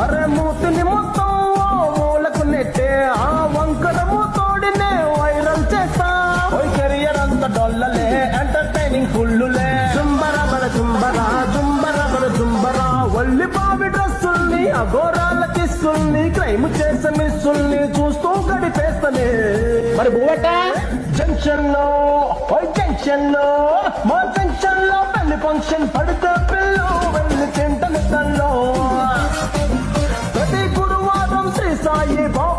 అరే మూతిని మొత్తం మూలకు నెట్టే ఆ వంకరము తోడినే వైరల్ చేస్తా. ఓయ్ కెరియర్ అంత డొల్లలే ఎంటర్టైనింగ్ ఫుల్లులే. జుంబర మన జుంబరా జుంబర జుంబరా వల్లి బావి డ్రస్సుల్ని అఘోరాల కిస్సుల్ని క్లైమ్ చేసే మిస్సుల్ని చూస్తూ గడిపేస్తనే మరి జంక్షన్లో ఓయ్ జంక్షన్లో మా జంక్షన్లో పెళ్ళి ఫంక్షన్ పడు Hey, boy.